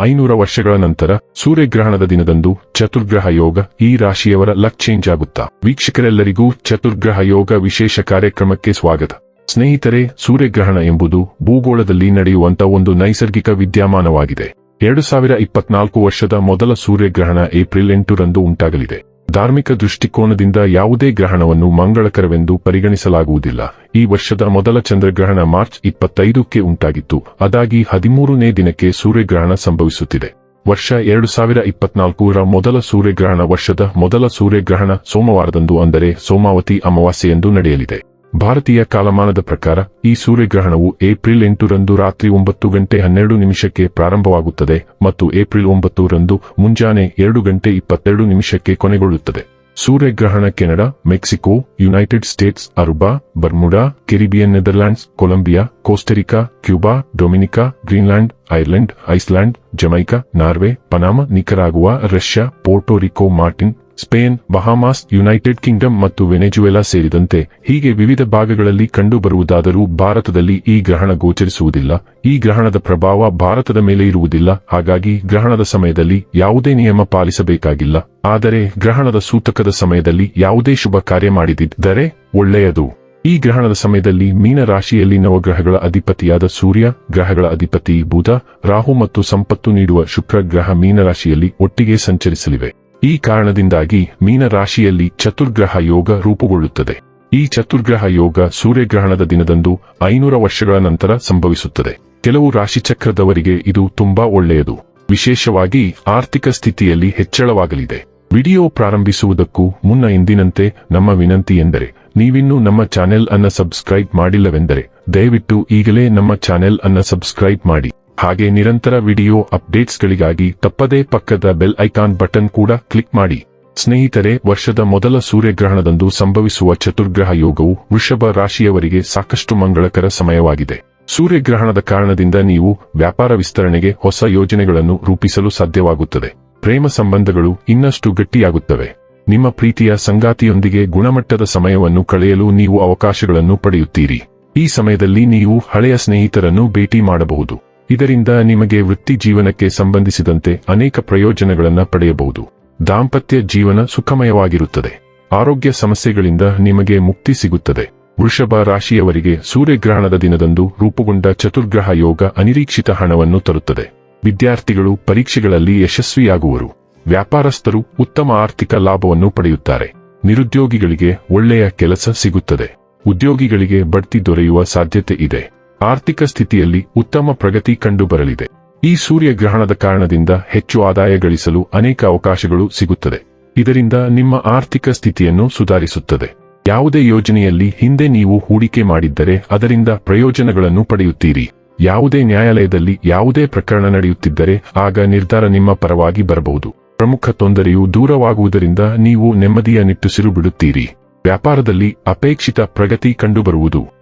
ಐನೂರ ವರ್ಷಗಳ ನಂತರ ಸೂರ್ಯಗ್ರಹಣದ ದಿನದಂದು ಚತುರ್ಗ್ರಹ ಯೋಗ ಈ ರಾಶಿಯವರ ಲಕ್ ಚೇಂಜ್ ಆಗುತ್ತಾ? ವೀಕ್ಷಕರೆಲ್ಲರಿಗೂ ಚತುರ್ಗ್ರಹ ಯೋಗ ವಿಶೇಷ ಕಾರ್ಯಕ್ರಮಕ್ಕೆ ಸ್ವಾಗತ. ಸ್ನೇಹಿತರೆ, ಸೂರ್ಯಗ್ರಹಣ ಎಂಬುದು ಭೂಗೋಳದಲ್ಲಿ ನಡೆಯುವಂತ ಒಂದು ನೈಸರ್ಗಿಕ ವಿದ್ಯಮಾನವಾಗಿದೆ. ಎರಡು ಸಾವಿರ ಇಪ್ಪತ್ನಾಲ್ಕು ವರ್ಷದ ಮೊದಲ ಸೂರ್ಯಗ್ರಹಣ ಏಪ್ರಿಲ್ ಎಂಟರಂದು ಉಂಟಾಗಲಿದೆ. ಧಾರ್ಮಿಕ ದೃಷ್ಟಿಕೋನದಿಂದ ಯಾವುದೇ ಗ್ರಹಣವನ್ನು ಮಂಗಳಕರವೆಂದು ಪರಿಗಣಿಸಲಾಗುವುದಿಲ್ಲ. ಈ ವರ್ಷದ ಮೊದಲ ಚಂದ್ರಗ್ರಹಣ ಮಾರ್ಚ್ ಇಪ್ಪತ್ತೈದಕ್ಕೆ ಉಂಟಾಗಿತ್ತು. ಅದಾಗಿ ಹದಿಮೂರನೇ ದಿನಕ್ಕೆ ಸೂರ್ಯಗ್ರಹಣ ಸಂಭವಿಸುತ್ತಿದೆ. ವರ್ಷ ಎರಡು ಸಾವಿರ ಇಪ್ಪತ್ನಾಲ್ಕರ ಮೊದಲ ಸೂರ್ಯಗ್ರಹಣ ವರ್ಷದ ಮೊದಲ ಸೂರ್ಯಗ್ರಹಣ ಸೋಮವಾರದಂದು ಅಂದರೆ ಸೋಮಾವತಿ ಅಮಾವಾಸ್ಯೆಯಂದು ನಡೆಯಲಿದೆ. ಭಾರತೀಯ ಕಾಲಮಾನದ ಪ್ರಕಾರ, ಈ ಸೂರ್ಯಗ್ರಹಣವು ಏಪ್ರಿಲ್ ಎಂಟರಂದು ರಾತ್ರಿ ಒಂಬತ್ತು ಗಂಟೆ ಹನ್ನೆರಡು ನಿಮಿಷಕ್ಕೆ ಪ್ರಾರಂಭವಾಗುತ್ತದೆ ಮತ್ತು ಏಪ್ರಿಲ್ ಒಂಬತ್ತರಂದು ಮುಂಜಾನೆ ಎರಡು ಗಂಟೆ ಇಪ್ಪತ್ತೆರಡು ನಿಮಿಷಕ್ಕೆ ಕೊನೆಗೊಳ್ಳುತ್ತದೆ. ಸೂರ್ಯಗ್ರಹಣ Canada, Mexico, United States, Aruba, Bermuda, Caribbean Netherlands, Colombia, Costa Rica, Cuba, Dominica, Greenland, Ireland, Iceland, Jamaica, Norway, Panama, Nicaragua, Russia Puerto Rico Martin Spain, Bahamas, United Kingdom ಮತ್ತು ವೆನೆಜುವೆಲಾ ಸೇರಿದಂತೆ ಹೀಗೆ ವಿವಿಧ ಭಾಗಗಳಲ್ಲಿ ಕಂಡುಬರುವುದಾದರೂ ಭಾರತದಲ್ಲಿ ಈ ಗ್ರಹಣ ಗೋಚರಿಸುವುದಿಲ್ಲ. ಈ ಗ್ರಹಣದ ಪ್ರಭಾವ ಭಾರತದ ಮೇಲೆ ಇರುವುದಿಲ್ಲ. ಹಾಗಾಗಿ ಗ್ರಹಣದ ಸಮಯದಲ್ಲಿ ಯಾವುದೇ ನಿಯಮ ಪಾಲಿಸಬೇಕಾಗಿಲ್ಲ. ಆದರೆ ಗ್ರಹಣದ ಸೂತಕದ ಸಮಯದಲ್ಲಿ ಯಾವುದೇ ಶುಭ ಕಾರ್ಯ ಮಾಡಿದಿದ್ದರೆ ಒಳ್ಳೆಯದು. ಈ ಗ್ರಹಣದ ಸಮಯದಲ್ಲಿ ಮೀನ ರಾಶಿಯಲ್ಲಿ ನವಗ್ರಹಗಳ ಅಧಿಪತಿಯಾದ ಸೂರ್ಯ, ಗ್ರಹಗಳ ಅಧಿಪತಿ ಬುಧ, ರಾಹು ಮತ್ತು ಸಂಪತ್ತು ನೀಡುವ ಶುಕ್ರ ಗ್ರಹ ಮೀನರಾಶಿಯಲ್ಲಿ ಒಟ್ಟಿಗೆ ಸಂಚರಿಸಲಿವೆ. ಈ ಕಾರಣದಿಂದಾಗಿ ಮೀನ ರಾಶಿಯಲ್ಲಿ ಚತುರ್ಗ್ರಹ ಯೋಗ ರೂಪುಗೊಳ್ಳುತ್ತದೆ. ಈ ಚತುರ್ಗ್ರಹ ಯೋಗ ಸೂರ್ಯಗ್ರಹಣದ ದಿನದಂದು ಐನೂರ ವರ್ಷಗಳ ನಂತರ ಸಂಭವಿಸುತ್ತದೆ. ಕೆಲವು ರಾಶಿಚಕ್ರದವರಿಗೆ ಇದು ತುಂಬಾ ಒಳ್ಳೆಯದು. ವಿಶೇಷವಾಗಿ ಆರ್ಥಿಕ ಸ್ಥಿತಿಯಲ್ಲಿ ಹೆಚ್ಚಳವಾಗಲಿದೆ. ವಿಡಿಯೋ ಪ್ರಾರಂಭಿಸುವುದಕ್ಕೂ ಮುನ್ನ ಎಂದಿನಂತೆ ನಮ್ಮ ವಿನಂತಿ ಎಂದರೆ, ನೀವಿನ್ನೂ ನಮ್ಮ ಚಾನೆಲ್ ಅನ್ನ ಸಬ್ಸ್ಕ್ರೈಬ್ ಮಾಡಿಲ್ಲವೆಂದರೆ, ದಯವಿಟ್ಟು ಈಗಲೇ ನಮ್ಮ ಚಾನೆಲ್ ಅನ್ನ ಸಬ್ಸ್ಕ್ರೈಬ್ ಮಾಡಿ. ಹಾಗೆ ನಿರಂತರ ವಿಡಿಯೋ ಅಪ್ಡೇಟ್ಸ್ಗಳಿಗಾಗಿ ತಪ್ಪದೇ ಪಕ್ಕದ ಬೆಲ್ ಐಕಾನ್ ಬಟನ್ ಕೂಡ ಕ್ಲಿಕ್ ಮಾಡಿ. ಸ್ನೇಹಿತರೆ, ವರ್ಷದ ಮೊದಲ ಸೂರ್ಯಗ್ರಹಣದಂದು ಸಂಭವಿಸುವ ಚತುರ್ಗ್ರಹ ಯೋಗವು ವೃಷಭ ರಾಶಿಯವರಿಗೆ ಸಾಕಷ್ಟು ಮಂಗಳಕರ ಸಮಯವಾಗಿದೆ. ಸೂರ್ಯಗ್ರಹಣದ ಕಾರಣದಿಂದ ನೀವು ವ್ಯಾಪಾರ ವಿಸ್ತರಣೆಗೆ ಹೊಸ ಯೋಜನೆಗಳನ್ನು ರೂಪಿಸಲು ಸಾಧ್ಯವಾಗುತ್ತದೆ. ಪ್ರೇಮ ಸಂಬಂಧಗಳು ಇನ್ನಷ್ಟು ಗಟ್ಟಿಯಾಗುತ್ತವೆ. ನಿಮ್ಮ ಪ್ರೀತಿಯ ಸಂಗಾತಿಯೊಂದಿಗೆ ಗುಣಮಟ್ಟದ ಸಮಯವನ್ನು ಕಳೆಯಲು ನೀವು ಅವಕಾಶಗಳನ್ನು ಪಡೆಯುತ್ತೀರಿ. ಈ ಸಮಯದಲ್ಲಿ ನೀವು ಹಳೆಯ ಸ್ನೇಹಿತರನ್ನು ಭೇಟಿ ಮಾಡಬಹುದು. ಇದರಿಂದ ನಿಮಗೆ ವೃತ್ತಿ ಜೀವನಕ್ಕೆ ಸಂಬಂಧಿಸಿದಂತೆ ಅನೇಕ ಪ್ರಯೋಜನಗಳನ್ನು ಪಡೆಯಬಹುದು. ದಾಂಪತ್ಯ ಜೀವನ ಸುಖಮಯವಾಗಿರುತ್ತದೆ. ಆರೋಗ್ಯ ಸಮಸ್ಯೆಗಳಿಂದ ನಿಮಗೆ ಮುಕ್ತಿ ಸಿಗುತ್ತದೆ. ವೃಷಭ ರಾಶಿಯವರಿಗೆ ಸೂರ್ಯಗ್ರಹಣದ ದಿನದಂದು ರೂಪುಗೊಂಡ ಚತುರ್ಗ್ರಹ ಯೋಗ ಅನಿರೀಕ್ಷಿತ ಹಣವನ್ನು ತರುತ್ತದೆ. ವಿದ್ಯಾರ್ಥಿಗಳು ಪರೀಕ್ಷೆಗಳಲ್ಲಿ ಯಶಸ್ವಿಯಾಗುವರು. ವ್ಯಾಪಾರಸ್ಥರು ಉತ್ತಮ ಆರ್ಥಿಕ ಲಾಭವನ್ನು ಪಡೆಯುತ್ತಾರೆ. ನಿರುದ್ಯೋಗಿಗಳಿಗೆ ಒಳ್ಳೆಯ ಕೆಲಸ ಸಿಗುತ್ತದೆ. ಉದ್ಯೋಗಿಗಳಿಗೆ ಬಡ್ತಿ ದೊರೆಯುವ ಸಾಧ್ಯತೆ ಇದೆ. ಆರ್ಥಿಕ ಸ್ಥಿತಿಯಲ್ಲಿ ಉತ್ತಮ ಪ್ರಗತಿ ಕಂಡುಬರಲಿದೆ. ಈ ಸೂರ್ಯಗ್ರಹಣದ ಕಾರಣದಿಂದ ಹೆಚ್ಚು ಆದಾಯ ಗಳಿಸಲು ಅನೇಕ ಅವಕಾಶಗಳು ಸಿಗುತ್ತದೆ. ಇದರಿಂದ ನಿಮ್ಮ ಆರ್ಥಿಕ ಸ್ಥಿತಿಯನ್ನು ಸುಧಾರಿಸುತ್ತದೆ. ಯಾವುದೇ ಯೋಜನೆಯಲ್ಲಿ ಹಿಂದೆ ನೀವು ಹೂಡಿಕೆ ಮಾಡಿದ್ದರೆ ಅದರಿಂದ ಪ್ರಯೋಜನಗಳನ್ನು ಪಡೆಯುತ್ತೀರಿ. ಯಾವುದೇ ನ್ಯಾಯಾಲಯದಲ್ಲಿ ಯಾವುದೇ ಪ್ರಕರಣ ನಡೆಯುತ್ತಿದ್ದರೆ ಆಗ ನಿರ್ಧಾರ ನಿಮ್ಮ ಪರವಾಗಿ ಬರಬಹುದು. ಪ್ರಮುಖ ತೊಂದರೆಯು ದೂರವಾಗುವುದರಿಂದ ನೀವು ನೆಮ್ಮದಿಯ ನಿಟ್ಟುಸಿರು ಬಿಡುತ್ತೀರಿ. ವ್ಯಾಪಾರದಲ್ಲಿ ಅಪೇಕ್ಷಿತ ಪ್ರಗತಿ ಕಂಡುಬರುವುದು.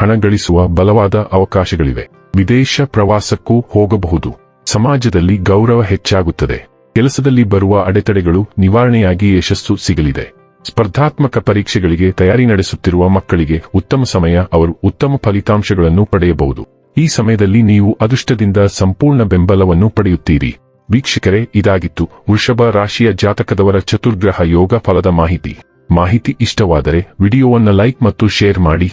ಹಣ ಗಳಿಸುವ ಬಲವಾದ ಅವಕಾಶಗಳಿವೆ. ವಿದೇಶ ಪ್ರವಾಸಕ್ಕೂ ಹೋಗಬಹುದು. ಸಮಾಜದಲ್ಲಿ ಗೌರವ ಹೆಚ್ಚಾಗುತ್ತದೆ. ಕೆಲಸದಲ್ಲಿ ಬರುವ ಅಡೆತಡೆಗಳು ನಿವಾರಣೆಯಾಗಿ ಯಶಸ್ಸು ಸಿಗಲಿದೆ. ಸ್ಪರ್ಧಾತ್ಮಕ ಪರೀಕ್ಷೆಗಳಿಗೆ ತಯಾರಿ ನಡೆಸುತ್ತಿರುವ ಮಕ್ಕಳಿಗೆ ಉತ್ತಮ ಸಮಯ, ಅವರು ಉತ್ತಮ ಫಲಿತಾಂಶಗಳನ್ನು ಪಡೆಯಬಹುದು. ಈ ಸಮಯದಲ್ಲಿ ನೀವು ಅದೃಷ್ಟದಿಂದ ಸಂಪೂರ್ಣ ಬೆಂಬಲವನ್ನು ಪಡೆಯುತ್ತೀರಿ. ವೀಕ್ಷಕರೇ, ಇದಾಗಿತ್ತು ವೃಷಭ ರಾಶಿಯ ಜಾತಕದವರ ಚತುರ್ಗ್ರಹ ಯೋಗ ಫಲದ ಮಾಹಿತಿ. ಮಾಹಿತಿ ಇಷ್ಟವಾದರೆ ವಿಡಿಯೋವನ್ನು ಲೈಕ್ ಮತ್ತು ಶೇರ್ ಮಾಡಿ.